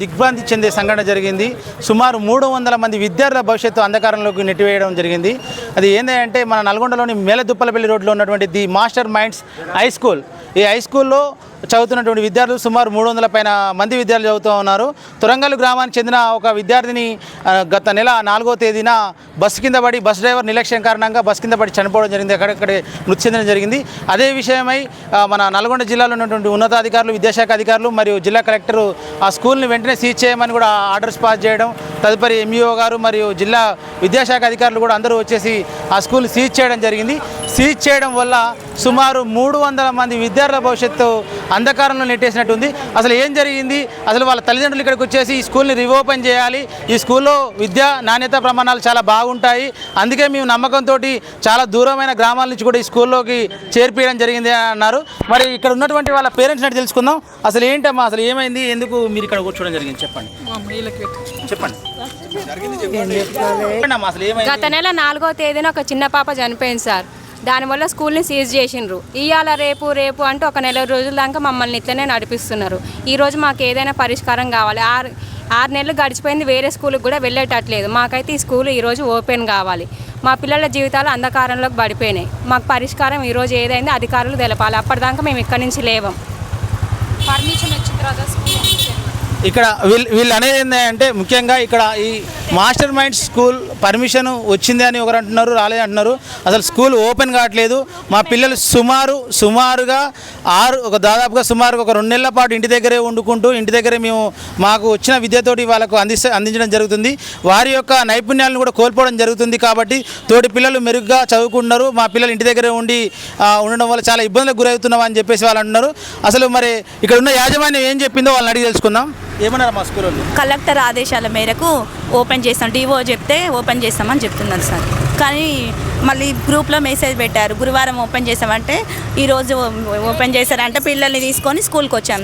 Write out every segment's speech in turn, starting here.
దిగ్భ్రాంతి చెందే సంఘటన జరిగింది. సుమారు మూడు వందల మంది విద్యార్థుల భవిష్యత్తు అంధకారంలోకి నెట్టివేయడం జరిగింది. అది ఏంటంటే మన నల్గొండలోని మేలదుప్పలపల్లి రోడ్లో ఉన్నటువంటి the master minds high school. ఈ హై స్కూల్లో చదువుతున్నటువంటి విద్యార్థులు సుమారు మూడు వందల పైన మంది విద్యార్థులు చదువుతూ ఉన్నారు. తురంగల్ గ్రామానికి చెందిన ఒక విద్యార్థిని గత నెల నాలుగో తేదీన బస్సు కింద పడి బస్ డ్రైవర్ నిర్లక్ష్యం కారణంగా బస్ కింద పడి చనిపోవడం జరిగింది. అక్కడక్కడే మృతి చెందడం జరిగింది. అదే విషయమై మన నల్గొండ జిల్లాలో ఉన్నటువంటి ఉన్నతాధికారులు విద్యాశాఖ అధికారులు మరియు జిల్లా కలెక్టర్ ఆ స్కూల్ని వెంటనే సీజ్ చేయమని కూడా ఆర్డర్స్ పాస్ చేయడం తదుపరి ఎంఈఓ గారు మరియు జిల్లా విద్యాశాఖ అధికారులు కూడా అందరూ వచ్చేసి ఆ స్కూల్ సీజ్ చేయడం జరిగింది. సీజ్ చేయడం వల్ల సుమారు మూడు వందల మంది విద్యార్థుల భవిష్యత్తు అంధకారంలో నెట్టేసినట్టుంది అసలు ఏం జరిగింది? అసలు వాళ్ళ తల్లిదండ్రులు ఇక్కడికి వచ్చేసి ఈ స్కూల్ని రీఓపెన్ చేయాలి. ఈ స్కూల్లో విద్యా నాణ్యత ప్రమాణాలు చాలా బాగుంటాయి. అందుకే మేము నమ్మకంతో చాలా దూరమైన గ్రామాల నుంచి కూడా ఈ స్కూల్లోకి చేర్పించడం జరిగింది అని అన్నారు. మరి ఇక్కడ ఉన్నటువంటి వాళ్ళ పేరెంట్స్ నట్టు తెలుసుకుందాం. అసలు ఏంటమ్మా? అసలు ఏమైంది? ఎందుకు మీరు ఇక్కడ కూర్చోవడం జరిగింది? చెప్పండి. చెప్పండి. గత నెల నాలుగో తేదీన ఒక చిన్న పాప చనిపోయింది సార్. దానివల్ల స్కూల్ని సీజ్ చేసిండ్రు. ఇవాళ రేపు రేపు అంటూ ఒక నెల రోజుల దాకా మమ్మల్ని ఇట్లనే నడిపిస్తున్నారు. ఈరోజు మాకు ఏదైనా పరిష్కారం కావాలి. ఆరు ఆరు నెలలు గడిచిపోయింది వేరే స్కూల్కి కూడా వెళ్ళేటట్లేదు. మాకైతే ఈ స్కూల్ ఈరోజు ఓపెన్ కావాలి. మా పిల్లల జీవితాలు అంధకారంలోకి పడిపోయినాయి. మాకు పరిష్కారం ఈరోజు ఏదైంది అధికారులు తెలపాలి. అప్పటిదాకా మేము ఇక్కడి నుంచి లేవం. పర్మిషన్ వచ్చిన తర్వాత స్కూల్ ఇక్కడ వీళ్ళు వీళ్ళు అనేది ఏంటంటే ముఖ్యంగా ఇక్కడ ఈ మాస్టర్ మైండ్ స్కూల్ పర్మిషన్ వచ్చింది అని ఒకరు అంటున్నారు రాలేదు అంటున్నారు. అసలు స్కూల్ ఓపెన్ కావట్లేదు. మా పిల్లలు సుమారు సుమారుగా ఆరు ఒక దాదాపుగా సుమారు ఒక రెండు నెలల పాటు ఇంటి దగ్గరే వండుకుంటూ ఇంటి దగ్గరే మేము మాకు వచ్చిన విద్యతోటి వాళ్ళకు అందిస్తే అందించడం జరుగుతుంది. వారి యొక్క నైపుణ్యాలను కూడా కోల్పోవడం జరుగుతుంది కాబట్టి తోటి పిల్లలు మెరుగ్గా చదువుకుంటున్నారు. మా పిల్లలు ఇంటి దగ్గరే ఉండి ఉండడం వల్ల చాలా ఇబ్బందులకు గురవుతున్నాం అని చెప్పేసి వాళ్ళు అంటున్నారు. అసలు మరి ఇక్కడ ఉన్న యాజమాన్యం ఏం చెప్పిందో వాళ్ళని అడిగి తెలుసుకుందాం. ఏమన్నారు మా స్కూల్ కలెక్టర్ ఆదేశాల మేరకు ఓపెన్ చేస్తాం. డివో చెప్తే ఓపెన్ చేస్తామని చెప్తున్నారు సార్. కానీ మళ్ళీ గ్రూప్లో మెసేజ్ పెట్టారు. గురువారం ఓపెన్ చేసామంటే ఈరోజు ఓపెన్ చేశారంటే పిల్లల్ని తీసుకొని స్కూల్కి వచ్చాం.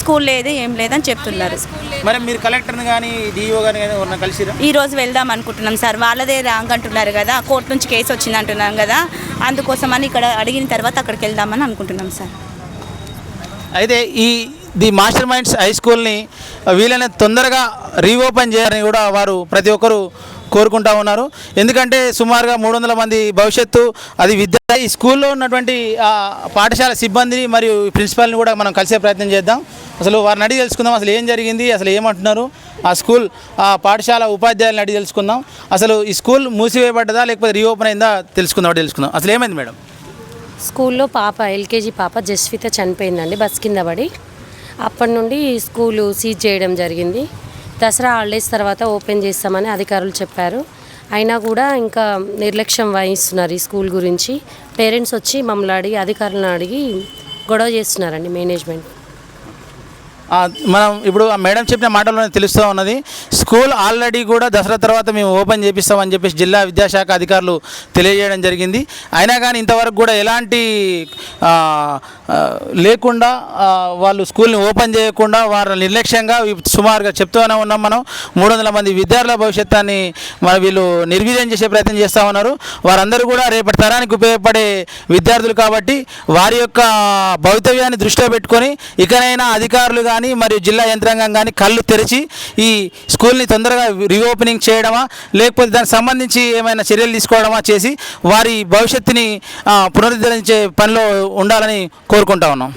స్కూల్ లేదు ఏం లేదని చెప్తున్నారు మరి మీరు కలెక్టర్ని కానీ డిఓ కానీ ఎవరన్నా కలిసిరా? ఈ రోజు వెళ్దాం అనుకుంటున్నాం సార్. వాళ్ళదే రాంగ్ అంటున్నారు కదా. కోర్టు నుంచి కేసు వచ్చింది అంటున్నాం కదా. అందుకోసమని ఇక్కడ అడిగిన తర్వాత అక్కడికి వెళ్దామని అనుకుంటున్నాం సార్. అయితే ఈ ది మాస్టర్ మైండ్స్ హై స్కూల్ని వీలైన తొందరగా రీఓపెన్ చేయాలని కూడా వారు ప్రతి ఒక్కరు కోరుకుంటా ఉన్నారు. ఎందుకంటే సుమారుగా మూడు వందల మంది భవిష్యత్తు అది విద్య ఈ స్కూల్లో ఉన్నటువంటి పాఠశాల సిబ్బందిని మరియు ప్రిన్సిపాల్ని కూడా మనం కలిసే ప్రయత్నం చేద్దాం. అసలు వారిని అడిగి తెలుసుకుందాం అసలు ఏం జరిగింది అసలు ఏమంటున్నారు? ఆ స్కూల్ ఆ పాఠశాల ఉపాధ్యాయులను అడిగి తెలుసుకుందాం. అసలు ఈ స్కూల్ మూసివేయబడ్డదా లేకపోతే రీఓపెన్ అయిందా తెలుసుకుందాం తెలుసుకుందాం. అసలు ఏమైంది మేడం? స్కూల్లో పాప ఎల్కేజీ పాప జస్విత చనిపోయిందండి బస్ కింద పడి. అప్పటి నుండి స్కూలు సీజ్ చేయడం జరిగింది. దసరా హాలిడేస్ తర్వాత ఓపెన్ చేస్తామని అధికారులు చెప్పారు. అయినా కూడా ఇంకా నిర్లక్ష్యం వహిస్తున్నారు ఈ స్కూల్ గురించి. పేరెంట్స్ వచ్చి మమ్మల్ని అడిగి అధికారులను అడిగి గొడవ చేస్తున్నారండి మేనేజ్మెంట్. మనం ఇప్పుడు ఆ మేడం చెప్పిన మాటల్లోనే తెలుస్తూ ఉన్నది. స్కూల్ ఆల్రెడీ కూడా దసరా తర్వాత మేము ఓపెన్ చేపిస్తామని చెప్పేసి జిల్లా విద్యాశాఖ అధికారులు తెలియజేయడం జరిగింది. అయినా కానీ ఇంతవరకు కూడా ఎలాంటి లేకుండా వాళ్ళు స్కూల్ని ఓపెన్ చేయకుండా వారు నిర్లక్ష్యంగా సుమారుగా చెప్తూనే ఉన్నాం మనం. మూడు వందల మంది విద్యార్థుల భవిష్యత్తుని మన వీళ్ళు నిర్వీర్యం చేసే ప్రయత్నం చేస్తూ ఉన్నారు. వారందరూ కూడా రేపటి తరానికి ఉపయోగపడే విద్యార్థులు కాబట్టి వారి యొక్క భవితవ్యాన్ని దృష్టిలో పెట్టుకొని ఇకనైనా అధికారులుగా కానీ మరియు జిల్లా యంత్రాంగం కానీ కళ్ళు తెరిచి ఈ స్కూల్ని తొందరగా రీఓపెనింగ్ చేయడమా లేకపోతే దానికి సంబంధించి ఏమైనా చర్యలు తీసుకోవడమా చేసి వారి భవిష్యత్తుని పునరుద్ధరించే పనిలో ఉండాలని కోరుకుంటా ఉన్నాం.